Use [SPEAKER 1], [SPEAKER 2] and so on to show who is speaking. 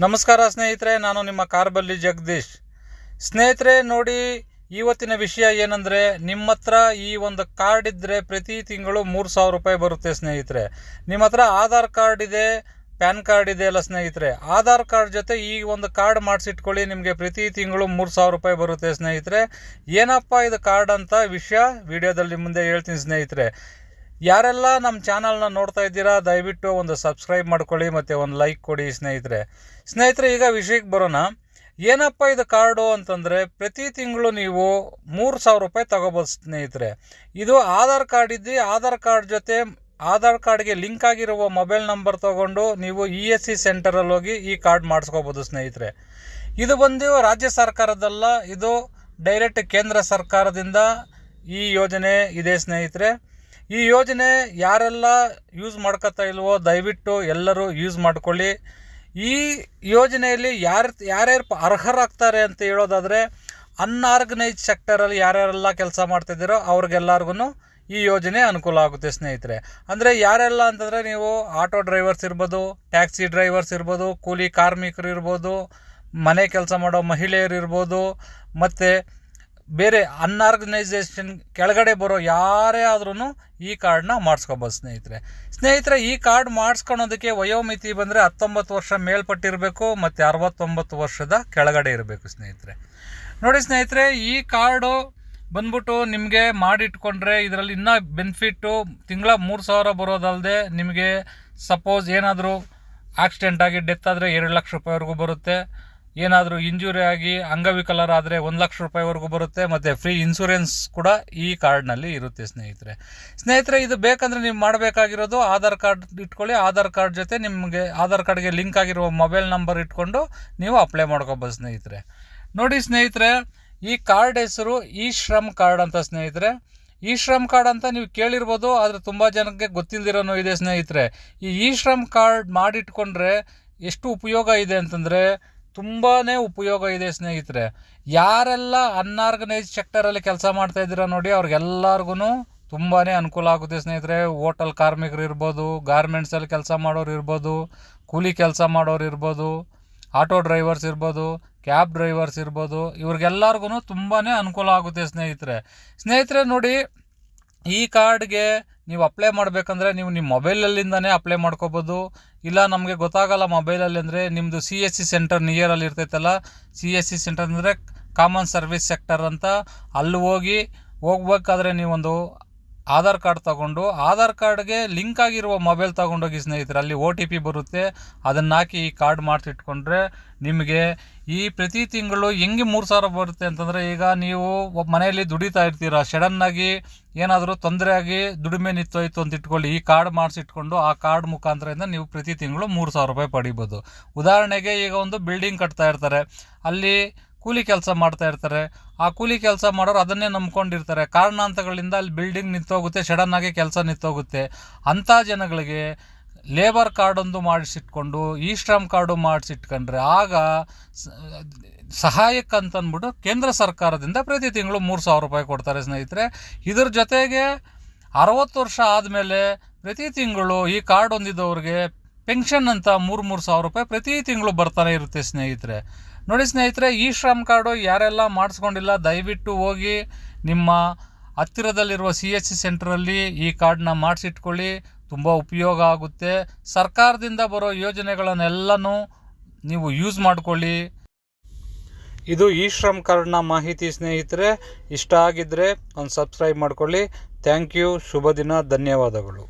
[SPEAKER 1] ನಮಸ್ಕಾರ ಸ್ನೇಹಿತರೆ, ನಾನು ನಿಮ್ಮ ಕಾರ್ಬಲ್ಲಿ ಜಗದೀಶ್. ಸ್ನೇಹಿತರೆ, ನೋಡಿ, ಇವತ್ತಿನ ವಿಷಯ ಏನಂದರೆ ನಿಮ್ಮ ಹತ್ರ ಈ ಒಂದು ಕಾರ್ಡ್ ಇದ್ದರೆ ಪ್ರತಿ ತಿಂಗಳು ಮೂರು ಸಾವಿರ ರೂಪಾಯಿ ಬರುತ್ತೆ ಸ್ನೇಹಿತರೆ. ನಿಮ್ಮ ಹತ್ರ ಆಧಾರ್ ಕಾರ್ಡ್ ಇದೆ, ಪ್ಯಾನ್ ಕಾರ್ಡ್ ಇದೆ ಅಲ್ಲ ಸ್ನೇಹಿತರೆ. ಆಧಾರ್ ಕಾರ್ಡ್ ಜೊತೆ ಈ ಒಂದು ಕಾರ್ಡ್ ಮಾಡಿಸಿಟ್ಕೊಳ್ಳಿ, ನಿಮಗೆ ಪ್ರತಿ ತಿಂಗಳು ಮೂರು ಸಾವಿರ ರೂಪಾಯಿ ಬರುತ್ತೆ ಸ್ನೇಹಿತರೆ. ಏನಪ್ಪ ಇದು ಕಾರ್ಡ್ ಅಂತ ವಿಷಯ? ವಿಡಿಯೋದಲ್ಲಿ ಮುಂದೆ ಹೇಳ್ತೀನಿ ಸ್ನೇಹಿತರೆ. ಯಾರೆಲ್ಲ ನಮ್ಮ ಚಾನಲ್ನ ನೋಡ್ತಾ ಇದ್ದೀರಾ, ದಯವಿಟ್ಟು ಒಂದು ಸಬ್ಸ್ಕ್ರೈಬ್ ಮಾಡ್ಕೊಳ್ಳಿ ಮತ್ತು ಒಂದು ಲೈಕ್ ಕೊಡಿ ಸ್ನೇಹಿತರೆ. ಸ್ನೇಹಿತರೆ, ಈಗ ವಿಷಯಕ್ಕೆ ಬರೋಣ. ಏನಪ್ಪ ಇದು ಕಾರ್ಡು ಅಂತಂದರೆ, ಪ್ರತಿ ತಿಂಗಳು ನೀವು ಮೂರು ಸಾವಿರ ರೂಪಾಯಿ ತಗೋಬೋದು ಸ್ನೇಹಿತರೆ. ಇದು ಆಧಾರ್ ಕಾರ್ಡ್ ಇದ್ದು, ಆಧಾರ್ ಕಾರ್ಡ್ ಜೊತೆ ಆಧಾರ್ ಕಾರ್ಡ್ಗೆ ಲಿಂಕ್ ಆಗಿರುವ ಮೊಬೈಲ್ ನಂಬರ್ ತೊಗೊಂಡು ನೀವು ಇ ಎಸ್ ಸಿ ಸೆಂಟರಲ್ಲಿ ಹೋಗಿ ಈ ಕಾರ್ಡ್ ಮಾಡಿಸ್ಕೋಬೋದು ಸ್ನೇಹಿತರೆ. ಇದು ಬಂದು ರಾಜ್ಯ ಸರ್ಕಾರದಲ್ಲ ಇದು ಡೈರೆಕ್ಟ್ ಕೇಂದ್ರ ಸರ್ಕಾರದಿಂದ ಈ ಯೋಜನೆ ಇದೆ ಸ್ನೇಹಿತರೆ. ಈ ಯೋಜನೆ ಯಾರೆಲ್ಲ ಯೂಸ್ ಮಾಡ್ಕೋತಾ ಇಲ್ವೋ ದಯವಿಟ್ಟು ಎಲ್ಲರೂ ಯೂಸ್ ಮಾಡ್ಕೊಳ್ಳಿ. ಈ ಯೋಜನೆಯಲ್ಲಿ ಯಾರು, ಯಾರ್ಯಾರು ಅರ್ಹರಾಗ್ತಾರೆ ಅಂತ ಹೇಳೋದಾದರೆ ಅನ್ಆರ್ಗನೈಸ್ ಸೆಕ್ಟರಲ್ಲಿ ಯಾರ್ಯಾರೆಲ್ಲ ಕೆಲಸ ಮಾಡ್ತಿದ್ದೀರೋ ಅವ್ರಿಗೆಲ್ಲರಿಗೂ ಈ ಯೋಜನೆ ಅನುಕೂಲ ಆಗುತ್ತೆ ಸ್ನೇಹಿತರೆ. ಅಂದರೆ ಯಾರೆಲ್ಲ ಅಂತಂದರೆ ನೀವು ಆಟೋ ಡ್ರೈವರ್ಸ್ ಇರ್ಬೋದು, ಟ್ಯಾಕ್ಸಿ ಡ್ರೈವರ್ಸ್ ಇರ್ಬೋದು, ಕೂಲಿ ಕಾರ್ಮಿಕರು ಇರ್ಬೋದು, ಮನೆ ಕೆಲಸ ಮಾಡೋ ಮಹಿಳೆಯರು ಇರ್ಬೋದು, ಮತ್ತು ಬೇರೆ ಅನ್ಆರ್ಗನೈಸೇಷನ್ ಕೆಳಗಡೆ ಬರೋ ಯಾರೇ ಆದ್ರೂ ಈ ಕಾರ್ಡ್ನ ಮಾಡಿಸ್ಕೋಬೋದು ಸ್ನೇಹಿತರೆ. ಸ್ನೇಹಿತರೆ, ಈ ಕಾರ್ಡ್ ಮಾಡಿಸ್ಕೊಳೋದಕ್ಕೆ ವಯೋಮಿತಿ ಬಂದರೆ ಹತ್ತೊಂಬತ್ತು ವರ್ಷ ಮೇಲ್ಪಟ್ಟಿರಬೇಕು ಮತ್ತು ಅರವತ್ತೊಂಬತ್ತು ವರ್ಷದ ಕೆಳಗಡೆ ಇರಬೇಕು ಸ್ನೇಹಿತರೆ. ನೋಡಿ ಸ್ನೇಹಿತರೆ, ಈ ಕಾರ್ಡು ಬಂದ್ಬಿಟ್ಟು ನಿಮಗೆ ಮಾಡಿಟ್ಕೊಂಡ್ರೆ ಇದರಲ್ಲಿ ಇನ್ನೂ ಬೆನಿಫಿಟ್ಟು ತಿಂಗಳ ಮೂರು ಸಾವಿರ ಬರೋದಲ್ಲದೆ ನಿಮಗೆ ಸಪೋಸ್ ಏನಾದರೂ ಆಕ್ಸಿಡೆಂಟ್ ಆಗಿ ಡೆತ್ ಆದರೆ ಎರಡು ಲಕ್ಷ ರೂಪಾಯಿವರೆಗೂ ಬರುತ್ತೆ. ಏನಾದರೂ ಇಂಜುರಿ ಆಗಿ ಅಂಗವಿಕಲರಾದರೆ ಒಂದು ಲಕ್ಷ ರೂಪಾಯಿವರೆಗೂ ಬರುತ್ತೆ, ಮತ್ತು ಫ್ರೀ ಇನ್ಸೂರೆನ್ಸ್ ಕೂಡ ಈ ಕಾರ್ಡ್ನಲ್ಲಿ ಇರುತ್ತೆ ಸ್ನೇಹಿತರೆ. ಸ್ನೇಹಿತರೆ, ಇದು ಬೇಕಂದರೆ ನೀವು ಮಾಡಬೇಕಾಗಿರೋದು ಆಧಾರ್ ಕಾರ್ಡ್ ಇಟ್ಕೊಳ್ಳಿ. ಆಧಾರ್ ಕಾರ್ಡ್ ಜೊತೆ ನಿಮಗೆ, ಆಧಾರ್ ಕಾರ್ಡ್ಗೆ ಲಿಂಕ್ ಆಗಿರುವ ಮೊಬೈಲ್ ನಂಬರ್ ಇಟ್ಕೊಂಡು ನೀವು ಅಪ್ಲೈ ಮಾಡ್ಕೊಬೋದು ಸ್ನೇಹಿತರೆ. ನೋಡಿ ಸ್ನೇಹಿತರೆ, ಈ ಕಾರ್ಡ್ ಹೆಸರು ಈ ಶ್ರಮ್ ಕಾರ್ಡ್ ಅಂತ ಸ್ನೇಹಿತರೆ. ಈ ಶ್ರಮ್ ಕಾರ್ಡ್ ಅಂತ ನೀವು ಕೇಳಿರ್ಬೋದು, ಆದರೆ ತುಂಬ ಜನಕ್ಕೆ ಗೊತ್ತಿಲ್ಲದಿರೋನು ಇದೆ ಸ್ನೇಹಿತರೆ. ಈ ಇ ಶ್ರಮ್ ಕಾರ್ಡ್ ಮಾಡಿಟ್ಕೊಂಡ್ರೆ ಎಷ್ಟು ಉಪಯೋಗ ಇದೆ ಅಂತಂದರೆ ತುಂಬಾ ಉಪಯೋಗ ಇದೆ ಸ್ನೇಹಿತರೆ. ಯಾರೆಲ್ಲ ಅನ್ಆರ್ಗನೈಸ್ ಸೆಕ್ಟರಲ್ಲಿ ಕೆಲಸ ಮಾಡ್ತಾ ಇದ್ದೀರಾ ನೋಡಿ ಅವ್ರಿಗೆಲ್ಲರಿಗೂ ತುಂಬಾ ಅನುಕೂಲ ಆಗುತ್ತೆ ಸ್ನೇಹಿತರೆ. ಹೋಟೆಲ್ ಕಾರ್ಮಿಕರು ಇರ್ಬೋದು ಗಾರ್ಮೆಂಟ್ಸಲ್ಲಿ ಕೆಲಸ ಮಾಡೋರು ಇರ್ಬೋದು, ಕೂಲಿ ಕೆಲಸ ಮಾಡೋರು ಇರ್ಬೋದು, ಆಟೋ ಡ್ರೈವರ್ಸ್ ಇರ್ಬೋದು, ಕ್ಯಾಬ್ ಡ್ರೈವರ್ಸ್ ಇರ್ಬೋದು ಇವ್ರಿಗೆಲ್ಲರಿಗೂ ತುಂಬಾ ಅನುಕೂಲ ಆಗುತ್ತೆ ಸ್ನೇಹಿತರೆ. ಸ್ನೇಹಿತರೆ ನೋಡಿ, ಈ ಕಾರ್ಡ್ಗೆ ನೀವು ಅಪ್ಲೈ ಮಾಡಬೇಕಂದ್ರೆ ನೀವು ನಿಮ್ಮ ಮೊಬೈಲಲ್ಲಿಂದನೇ ಅಪ್ಲೈ ಮಾಡ್ಕೋಬೋದು. ಇಲ್ಲ, ನಮಗೆ ಗೊತ್ತಾಗಲ್ಲ ಮೊಬೈಲಲ್ಲಿ ಅಂದರೆ ನಿಮ್ಮದು ಸಿ ಎಸ್ ಸಿ ಸೆಂಟರ್ ನಿಯರಲ್ಲಿ ಇರ್ತೈತಲ್ಲ ಸಿ ಎಸ್ ಸಿ ಸೆಂಟರ್ ಅಂದರೆ ಕಾಮನ್ ಸರ್ವಿಸ್ ಸೆಕ್ಟರ್ ಅಂತ ಅಲ್ಲಿ ಹೋಗಿ ಹೋಗ್ಬೇಕಾದ್ರೆ ನೀವೊಂದು ಆಧಾರ್ ಕಾರ್ಡ್ ತಗೊಂಡು ಆಧಾರ್ ಕಾರ್ಡ್ಗೆ ಲಿಂಕ್ ಆಗಿರುವ ಮೊಬೈಲ್ ತಗೊಂಡೋಗಿ ಸ್ನೇಹಿತರೆ, ಅಲ್ಲಿ ಓ ಟಿ ಪಿ ಬರುತ್ತೆ. ಅದನ್ನು ಹಾಕಿ ಈ ಕಾರ್ಡ್ ಮಾಡಿಸಿಟ್ಕೊಂಡ್ರೆ ನಿಮಗೆ ಈ ಪ್ರತಿ ತಿಂಗಳು ಹೆಂಗೆ ಮೂರು ಸಾವಿರ ಬರುತ್ತೆ ಅಂತಂದರೆ, ಈಗ ನೀವು ಮನೆಯಲ್ಲಿ ದುಡಿತಾ ಇರ್ತೀರ ಸಡನ್ನಾಗಿ ಏನಾದರೂ ತೊಂದರೆ ಆಗಿ ದುಡಿಮೆ ನಿಂತೋಯ್ತು ಅಂತ ಇಟ್ಕೊಳ್ಳಿ, ಈ ಕಾರ್ಡ್ ಮಾಡಿಸಿಟ್ಕೊಂಡು ಆ ಕಾರ್ಡ್ ಮುಖಾಂತರದಿಂದ ನೀವು ಪ್ರತಿ ತಿಂಗಳು ಮೂರು ಸಾವಿರ ರೂಪಾಯಿ ಪಡಿಬೋದು. ಉದಾಹರಣೆಗೆ ಈಗ ಒಂದು ಬಿಲ್ಡಿಂಗ್ ಕಟ್ತಾ ಇರ್ತಾರೆ. ಅಲ್ಲಿ ಕೂಲಿ ಕೆಲಸ ಮಾಡ್ತಾ ಇರ್ತಾರೆ. ಆ ಕೂಲಿ ಕೆಲಸ ಮಾಡೋರು ಅದನ್ನೇ ನಂಬ್ಕೊಂಡಿರ್ತಾರೆ. ಕಾರಣಾಂತಗಳಿಂದ ಅಲ್ಲಿ ಬಿಲ್ಡಿಂಗ್ ನಿಂತೋಗುತ್ತೆ ಆಗಿ ಕೆಲಸ ನಿಂತೋಗುತ್ತೆ. ಅಂಥ ಜನಗಳಿಗೆ ಲೇಬರ್ ಕಾರ್ಡೊಂದು ಮಾಡಿಸಿಟ್ಕೊಂಡು, ಈ ಶ್ರಮ್ ಕಾರ್ಡು ಮಾಡಿಸಿಟ್ಕೊಂಡ್ರೆ ಆಗ ಸಹಾಯಕ್ಕೆ ಅಂತಂದ್ಬಿಟ್ಟು ಕೇಂದ್ರ ಸರ್ಕಾರದಿಂದ ಪ್ರತಿ ತಿಂಗಳು ಮೂರು ಸಾವಿರ ರೂಪಾಯಿ ಕೊಡ್ತಾರೆ ಸ್ನೇಹಿತರೆ. ಇದ್ರ ಜೊತೆಗೆ ಅರವತ್ತು ವರ್ಷ ಆದಮೇಲೆ ಪ್ರತಿ ತಿಂಗಳು ಈ ಕಾರ್ಡ್ ಹೊಂದಿದವ್ರಿಗೆ ಪೆನ್ಷನ್ ಅಂತ ಮೂರು ಮೂರು ಸಾವಿರ ರೂಪಾಯಿ ಪ್ರತಿ ತಿಂಗಳು ಬರ್ತಾನೆ ಇರುತ್ತೆ ಸ್ನೇಹಿತರೆ. ನೋಡಿ ಸ್ನೇಹಿತರೆ, ಈ ಶ್ರಮ್ ಕಾರ್ಡು ಯಾರೆಲ್ಲ ಮಾಡಿಸ್ಕೊಂಡಿಲ್ಲ, ದಯವಿಟ್ಟು ಹೋಗಿ ನಿಮ್ಮ ಹತ್ತಿರದಲ್ಲಿರುವ ಸಿ ಎಸ್ ಸಿ ಸೆಂಟ್ರಲ್ಲಿ ಈ ಕಾರ್ಡನ್ನ ಮಾಡಿಸಿಟ್ಕೊಳ್ಳಿ. ತುಂಬ ಉಪಯೋಗ ಆಗುತ್ತೆ. ಸರ್ಕಾರದಿಂದ ಬರೋ ಯೋಜನೆಗಳನ್ನೆಲ್ಲನೂ ನೀವು ಯೂಸ್ ಮಾಡಿಕೊಳ್ಳಿ. ಇದು ಈ ಶ್ರಮ್ ಕಾರ್ಡ್ನ ಮಾಹಿತಿ ಸ್ನೇಹಿತರೆ. ಇಷ್ಟ ಆಗಿದ್ದರೆ ಒಂದು ಸಬ್ಸ್ಕ್ರೈಬ್ ಮಾಡಿಕೊಳ್ಳಿ. Thank you. ಶುಭ ದಿನ. ಧನ್ಯವಾದಗಳು.